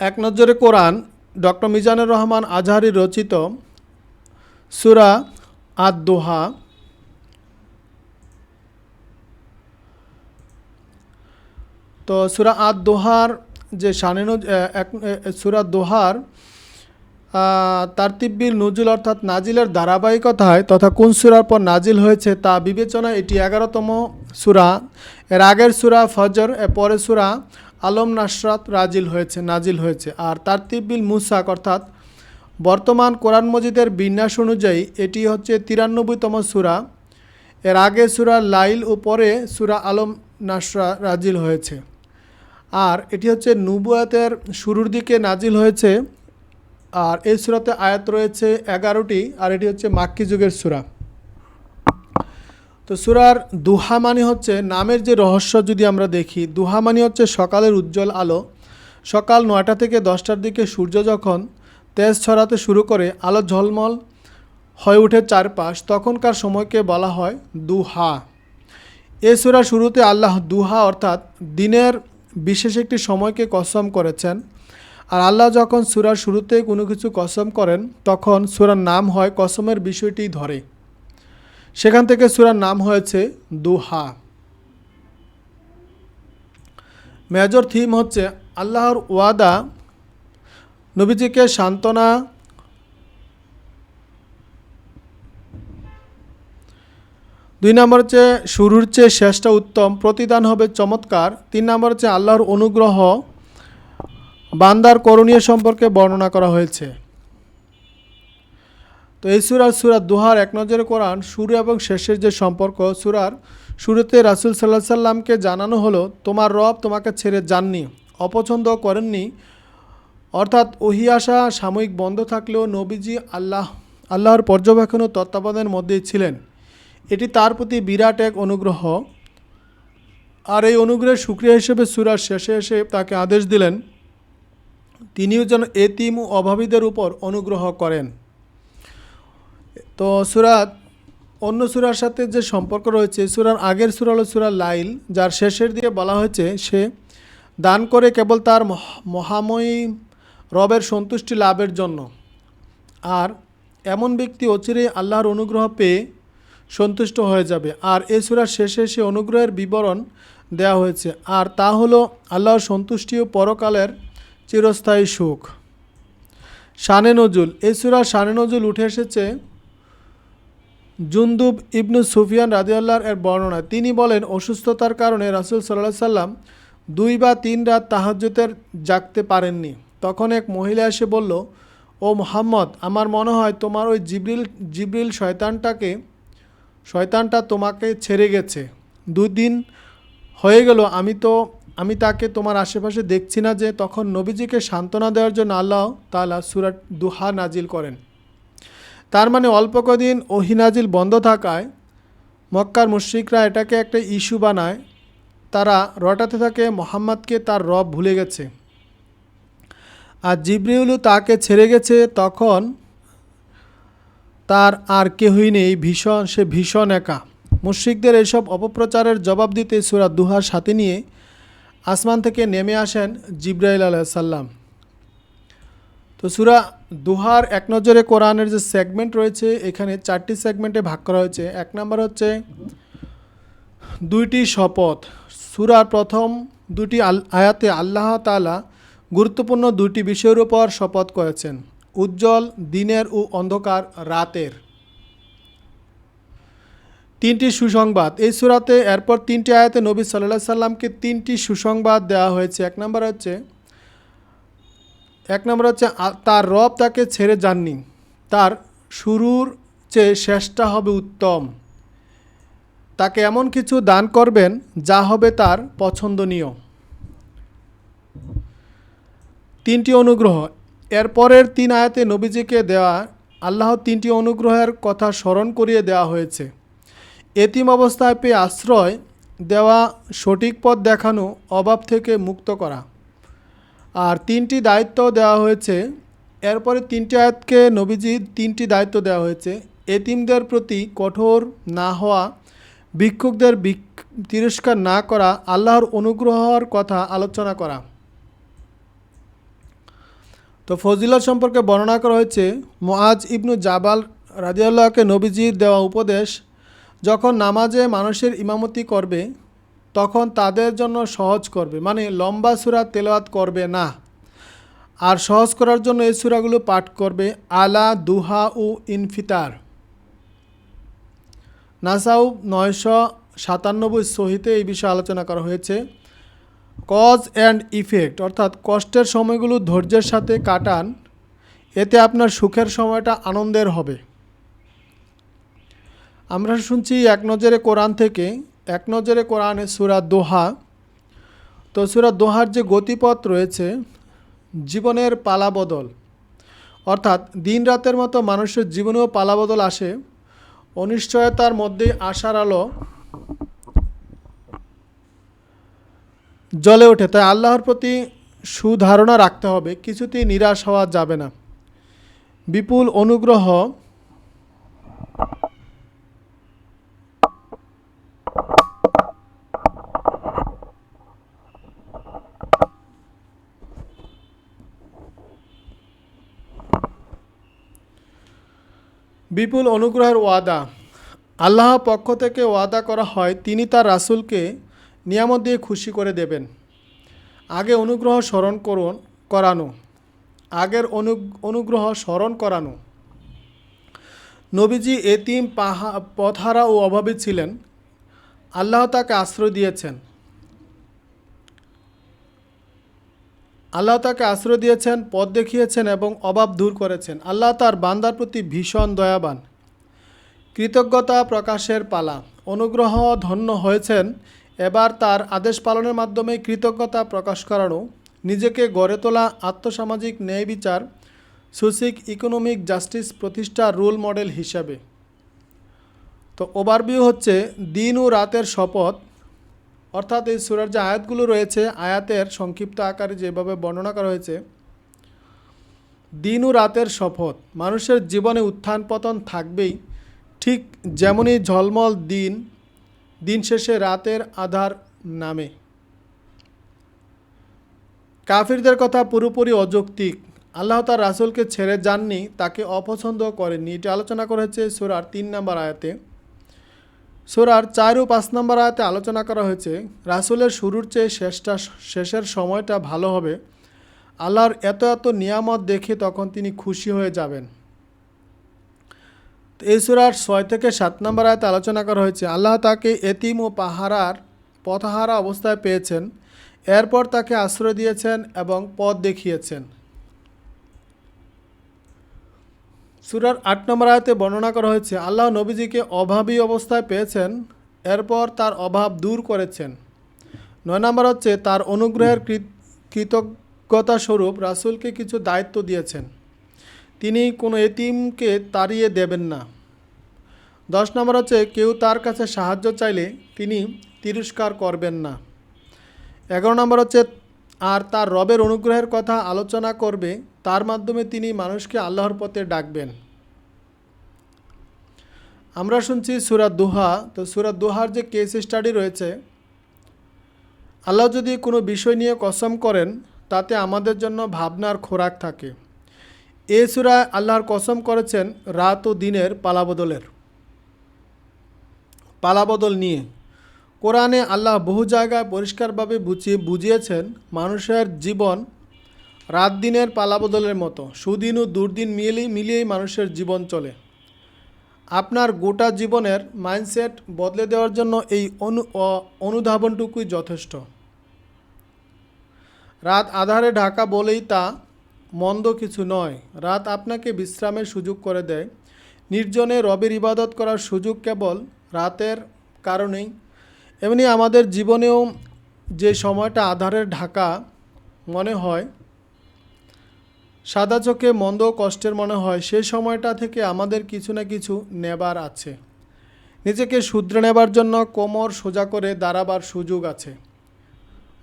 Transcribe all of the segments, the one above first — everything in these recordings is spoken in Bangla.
এক নজরে কোরআন, ডক্টর মিজানুর রহমান আজহারি রচিত সুরা আদ দোহা তো সুরা আদ দোহার যে শানেন এক সুরা দোহার তারতিব্বিল নজুল অর্থাৎ নাজিলের ধারাবাহিকতায় তথা কোন সুরার পর নাজিল হয়েছে তা বিবেচনায় এটি এগারোতম সুরা। এর আগের সুরা ফজর, এর পরে সুরা আলম নাসরাত রাজিল হয়েছে, নাজিল হয়েছে। আর তারতিব্বিল মুসাক, অর্থাৎ বর্তমান কোরআন মজিদের বিন্যাস অনুযায়ী এটি হচ্ছে তিরানব্বইতম সুরা। এর আগে সুরা লাইল ও পরে সুরা আলম নাসরা রাজিল হয়েছে। আর এটি হচ্ছে নুবুয়াতের শুরুর দিকে নাজিল হয়েছে। আর এই সুরাতে আয়াত রয়েছে এগারোটি, আর এটি হচ্ছে মাক্কি যুগের সুরা। তো সুরার দুহা মানে হচ্ছে, নামের যে রহস্য যদি আমরা দেখি, দুহা মানে হচ্ছে সকালের উজ্জ্বল আলো। সকাল নয়টা থেকে দশটার দিকে সূর্য যখন তেজ ছড়াতে শুরু করে, আলো ঝলমল হয়ে ওঠে চারপাশ, তখনকার সময়কে বলা হয় দুহা। এ সুরা শুরুতে আল্লাহ দুহা অর্থাৎ দিনের বিশেষ একটি সময়কে কসম করেছেন। আর আল্লাহ যখন সুরার শুরুতে কোনো কিছু কসম করেন, তখন সুরার নাম হয় কসমের বিষয়টি ধরে। সেখান থেকে সুরার নাম হয়েছে দুহা। মেজর থিম হচ্ছে আল্লাহর ওয়াদা, নবীজিকে সান্ত্বনা, দুই নম্বর হচ্ছে শুরুর চেয়ে শেষটা উত্তম, প্রতিদান হবে চমৎকার, তিন নম্বর হচ্ছে আল্লাহর অনুগ্রহ, বান্দার করণীয় সম্পর্কে বর্ণনা করা হয়েছে। তো এই সুরার সুরার দুহার এক নজরে কোরআন, শুরু এবং শেষের যে সম্পর্ক, সুরার শুরুতে রাসুল সাল্লাহ সাল্লামকে জানানো হলো, তোমার রব তোমাকে ছেড়ে যাননি অপছন্দ করেননি। অর্থাৎ ওহি আসা সাময়িক বন্ধ থাকলেও নবীজি আল্লাহ, আল্লাহর পর্যবেক্ষণ ও তত্ত্বাবধানের মধ্যেই ছিলেন। এটি তার প্রতি বিরাট এক অনুগ্রহ। আর এই অনুগ্রহের সুক্রিয়া হিসেবে সুরার শেষে এসে তাকে আদেশ দিলেন, তিনিও যেন এতিম ও অভাবীদের উপর অনুগ্রহ করেন। তো সুরাত অন্য সুরার সাথে যে সম্পর্ক রয়েছে, সুরার আগের সুরা হলো সুরা লাইল, যার শেষের দিকে বলা হয়েছে, সে দান করে কেবল তার মহাময়ী রবের সন্তুষ্টি লাভের জন্য। আর এমন ব্যক্তি অচিরেই আল্লাহর অনুগ্রহ পেয়ে সন্তুষ্ট হয়ে যাবে। আর এ সুরার শেষে সে অনুগ্রহের বিবরণ দেওয়া হয়েছে। আর তা হলো আল্লাহর সন্তুষ্টি ও পরকালের চিরস্থায়ী সুখ। শানে নজুল এই সুরার শানে নজুল উঠে এসেছে জুন্দুব ইবনু সুফিয়ান রাজিউল্লাহর এর বর্ণনা তিনি বলেন, অসুস্থতার কারণে রাসুল সাল্লাহ সাল্লাম দুই বা তিন রাত তাহাজ্যতের জাগতে পারেননি। তখন এক মহিলা এসে বলল, ও মোহাম্মদ, আমার মনে হয় তোমার ওই জিবরিল জিবরিল শয়তানটাকে, শয়তানটা তোমাকে ছেড়ে গেছে। দুই দিন হয়ে গেল, আমি তো, আমি তাকে তোমার আশেপাশে দেখছি না যে তখন নবীজিকে সান্ত্বনা দেওয়ার জন্য আল্লাহ তালা সুরাট দুহা নাজিল করেন। তার মানে অল্প কদিন ওহিনাজিল বন্ধ থাকায় মক্কার মুশ্রিকরা এটাকে একটা ইস্যু বানায়। তারা রটাতে থাকে, মোহাম্মদকে তার রব ভুলে গেছে। আর জিব্রিউলু তাকে ছেড়ে গেছে, তখন তার আর কেহই নেই, ভীষণ, সে ভীষণ একা। মুশ্রিকদের এইসব অপপ্রচারের জবাব দিতে সুরা দুহার সাথে নিয়ে আসমান থেকে নেমে আসেন জিব্রাইল আলাইসাল্লাম তো সুরা দুহার এক নজরে কোরআনের যে সেগমেন্ট রয়েছে, এখানে চারটি সেগমেন্টে ভাগ করা হয়েছে। এক নম্বর হচ্ছে দুইটি শপথ। সুরার প্রথম দুটি আয়াতে আল্লাহ তালা গুরুত্বপূর্ণ দুটি বিষয়ের উপর শপথ করেছেন, উজ্জ্বল দিনের ও অন্ধকার রাতের। তিনটি সুসংবাদ। এই সুরাতে এরপর তিনটি আয়াতে নবী সাল্লাহ সাল্লামকে তিনটি সুসংবাদ দেওয়া হয়েছে। এক নম্বর হচ্ছে এক নম্বর হচ্ছে তার রব তাকে ছেড়ে যাননি। তার শুরুর চেয়ে শেষটা হবে উত্তম। তাকে এমন কিছু দান করবেন যা হবে তার পছন্দনীয়। তিনটি অনুগ্রহ। এরপরের তিন আয়াতে নবীজিকে দেওয়া, আল্লাহ তিনটি অনুগ্রহের কথা স্মরণ করিয়ে দেওয়া হয়েছে। এতিম অবস্থায় পেয়ে আশ্রয় দেওয়া সঠিক পথ দেখানো অভাব থেকে মুক্ত করা। আর তিনটি দায়িত্ব দেওয়া হয়েছে। এরপরে তিনটি আয়াতকে নবীজি তিনটি দায়িত্ব দেওয়া হয়েছে। এতিমদের প্রতি কঠোর না হওয়া, ভিক্ষুকদের তিরস্কার না করা, আল্লাহর অনুগ্রহর কথা আলোচনা করা। তো ফজিলত সম্পর্কে বর্ণনা করা হয়েছে মোয়াজ ইবনু জাবাল রাজিয়াল্লাহকে নবীজির দেওয়া উপদেশ, যখন নামাজে মানুষের ইমামতি করবে তখন তাদের জন্য সহজ করবে মানে লম্বা সুরা তেলাওয়াত করবে না। আর সহজ করার জন্য এই সুরাগুলো পাঠ করবে, আলা দুহা উ ইনফিতার। নাসাউ নয়শো সাতানব্বই সহিতে এই বিষয়ে আলোচনা করা হয়েছে। কজ অ্যান্ড ইফেক্ট, অর্থাৎ কষ্টের সময়গুলো ধৈর্যের সাথে কাটান, এতে আপনার সুখের সময়টা আনন্দের হবে। আমরা শুনছি এক নজরে কোরআন থেকে এক নজরে কোরআনে সুরা দোহা। তো সুরা দোহার যে গতিপথ রয়েছে, জীবনের পালাবদল, অর্থাৎ দিন রাতের মতো মানুষের জীবনেও পালাবদল আসে, অনিশ্চয়তার মধ্যে আশার আলো জ্বলে ওঠে। তাই আল্লাহর প্রতি সুধারণা রাখতে হবে, কিছুতেই নিরাশ হওয়া যাবে না। বিপুল অনুগ্রহ বিপুল অনুগ্রহের ওয়াদা। আল্লাহ পক্ষ থেকে ওয়াদা করা হয়, তিনি তার রাসূলকে নিয়ামত দিয়ে খুশি করে দেবেন। আগে অনুগ্রহ স্মরণ করুন, করানো। আগের অনু অনুগ্রহ স্মরণ করানো। নবীজি এতিম পাহা, পথহারা ও অভাবী ছিলেন। আল্লাহ তাকে আশ্রয় দিয়েছেন। আল্লাহ তাকে আশ্রয় দিয়েছেন, পথ দেখিয়েছেন এবং অভাব দূর করেছেন। আল্লাহ তার বান্দার প্রতি ভীষণ দয়াবান। কৃতজ্ঞতা প্রকাশের পালা। অনুগ্রহ ধন্য হয়েছেন। এবার তার আদেশ পালনের মাধ্যমে কৃতজ্ঞতা প্রকাশ করানো, নিজেকে গড়ে তোলা আত্মসামাজিক ন্যায় বিচার সোসিক ইকোনমিক জাস্টিস প্রতিষ্ঠার রোল মডেল হিসাবে। তো ওভারভিউ হচ্ছে দিন ও রাতের শপথ অর্থাৎ এই সুরার যে আয়াতগুলো রয়েছে, আয়াতের সংক্ষিপ্ত আকারে যেভাবে বর্ণনা করা হয়েছে, দিন ও রাতের শপথ, মানুষের জীবনে উত্থান পতন থাকবেই, ঠিক যেমনই ঝলমল দিন দিন শেষে রাতের আধার নামে। কাফিরদের কথা পুরোপুরি অযৌক্তিক। আল্লাহ তার রাসুলকে ছেড়ে যাননি, তাকে অপছন্দ করেননি। এটা আলোচনা করেছে সুরার তিন নম্বর আয়াতে। সুরার চার ও পাঁচ নম্বর আয়াতে আলোচনা করা হয়েছে, রাসুলের শুরুর চেয়ে শেষটা, শেষের সময়টা ভালো হবে। আল্লাহর এত এত নিয়ামত দেখে তখন তিনি খুশি হয়ে যাবেন। এই সুরার ছয় থেকে সাত নম্বর আয়তে আলোচনা করা হয়েছে, আল্লাহ তাকে এতিম ও পাহারার পথহারা অবস্থায় পেয়েছেন, এরপর তাকে আশ্রয় দিয়েছেন এবং পথ দেখিয়েছেন। সুরার আট নম্বর আয়তে বর্ণনা করা হয়েছে, আল্লাহ নবীজিকে অভাবী অবস্থায় পেয়েছেন, এরপর তার অভাব দূর করেছেন। নয় নম্বর হচ্ছে, তার অনুগ্রহের কৃত- কৃতজ্ঞতা স্বরূপ রাসূলকে কিছু দায়িত্ব দিয়েছেন। তিনি কোনো এতিমকে তাড়িয়ে দেবেন না। দশ নম্বর হচ্ছে, কেউ তার কাছে সাহায্য চাইলে তিনি তিরস্কার করবেন না। এগারো নম্বর হচ্ছে, আর তার রবের অনুগ্রহের কথা আলোচনা করবে তার মাধ্যমে তিনি মানুষকে আল্লাহর পথে ডাকবেন। আমরা শুনছি সুরাত দুহা। তো সুরাত দুহার যে কেস স্টাডি রয়েছে, আল্লাহ যদি কোনো বিষয় নিয়ে কসম করেন, তাতে আমাদের জন্য ভাবনার খোরাক থাকে। এ সুরায় আল্লাহর কসম করেছেন রাত ও দিনের পালাবদলের। পালাবদল নিয়ে। কোরআনে আল্লাহ বহু জায়গায় পরিষ্কারভাবে বুঝিয়ে বুঝিয়েছেন মানুষের জীবন রাত দিনের পালাবদলের মতো, সুদিন ও দুর্দিন মিলিয়ে মিলিয়েই মানুষের জীবন চলে। আপনার গোটা জীবনের মাইন্ডসেট বদলে দেওয়ার জন্য এই অনু অনুধাবনটুকুই যথেষ্ট। রাত আধারে ঢাকা বলেই তা মন্দ কিছু নয়। রাত আপনাকে বিশ্রামের সুযোগ করে দেয়। নির্জনে রবের ইবাদত করার সুযোগ কেবল রাতের কারণেই। এমনি আমাদের জীবনেও যে সময়টা আধারের ঢাকা মনে হয় সাদা চোখে মন্দ কষ্টের মনে হয়, সেই সময়টা থেকে আমাদের কিছু না কিছু নেবার আছে। নিজেকে শুধরে নেবার জন্য কোমর সোজা করে দাঁড়াবার সুযোগ আছে।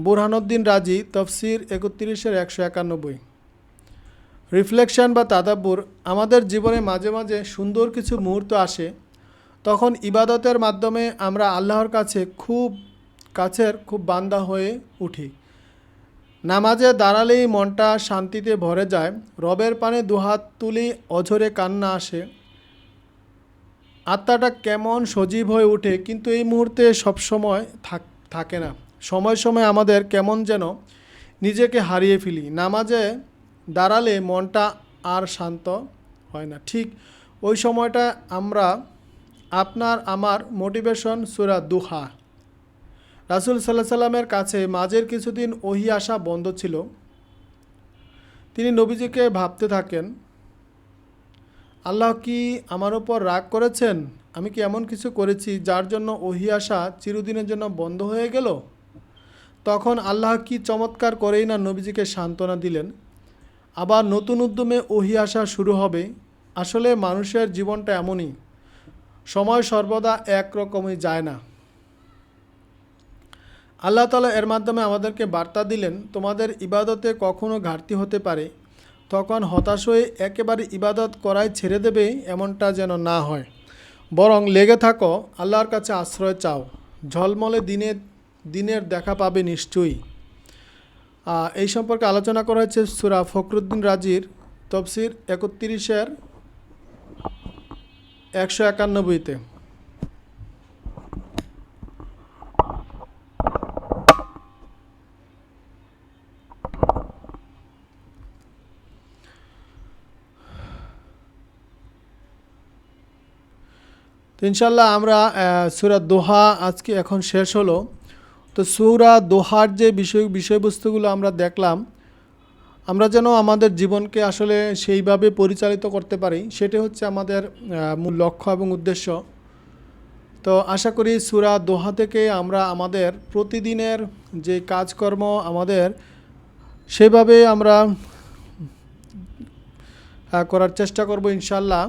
বুরহানুদ্দিন রাজি, তফসির একত্রিশের একশো একানব্বই। রিফ্লেকশন বা তাদাব্বুর, আমাদের জীবনে মাঝে মাঝে সুন্দর কিছু মুহূর্ত আসে, তখন ইবাদতের মাধ্যমে আমরা আল্লাহর কাছে খুব কাছের, খুব বান্দা হয়ে উঠি। নামাজে দাঁড়ালেই মনটা শান্তিতে ভরে যায়, রবের পানে দুহাত তুলি অঝরে কান্না আসে। আত্মাটা কেমন সজীব হয়ে ওঠে কিন্তু এই মুহূর্তে সবসময় থাক থাকে না। সময় সময় আমাদের কেমন যেন নিজেকে হারিয়ে ফেলি। নামাজে দাঁড়ালে মনটা আর শান্ত হয় না। ঠিক ওই সময়টা আমরা আপনার আমার মোটিভেশন সুরা দুহা রাসুল সাল্লাহ সাল্লামের কাছে মাঝের কিছুদিন ওহি আসা বন্ধ ছিল। তিনি নবীজিকে ভাবতে থাকেন, আল্লাহ কি আমার ওপর রাগ করেছেন? আমি কি এমন কিছু করেছি যার জন্য ওহি আসা চিরদিনের জন্য বন্ধ হয়ে গেল? তখন আল্লাহ কি চমৎকার করেই না নবীজিকে সান্ত্বনা দিলেন, আবার নতুন উদ্যমে ওহি আসা শুরু হবে। আসলে মানুষের জীবনটা এমনই। সময় সর্বদা একরকমই যায় না। আল্লাহ তালা এর মাধ্যমে আমাদেরকে বার্তা দিলেন, তোমাদের ইবাদতে কখনো ঘাটতি হতে পারে। তখন হতাশ হয়ে একেবারে ইবাদত করাই ছেড়ে দেবে এমনটা যেন না হয়। বরং লেগে থাকো, আল্লাহর কাছে আশ্রয় চাও। ঝলমলে দিনে, দিনের দেখা পাবে নিশ্চয়ই। এই সম্পর্কে আলোচনা করা হয়েছে সুরা ফখরুদ্দিন রাজির তফসির একত্রিশের একশো একানব্বইতে। তো ইনশাল্লাহ আমরা সুরা দোহা আজকে এখন শেষ হলো। তো সুরা দোহার যে বিষয়, বিষয়বস্তুগুলো আমরা দেখলাম, আমরা যেন আমাদের জীবনকে আসলে সেইভাবে পরিচালিত করতে পারি, সেটা হচ্ছে আমাদের মূল লক্ষ্য এবং উদ্দেশ্য। তো আশা করি সুরা দোহা থেকে আমরা আমাদের প্রতিদিনের যে কাজকর্ম আমাদের, সেভাবে আমরা করার চেষ্টা করব ইনশাল্লাহ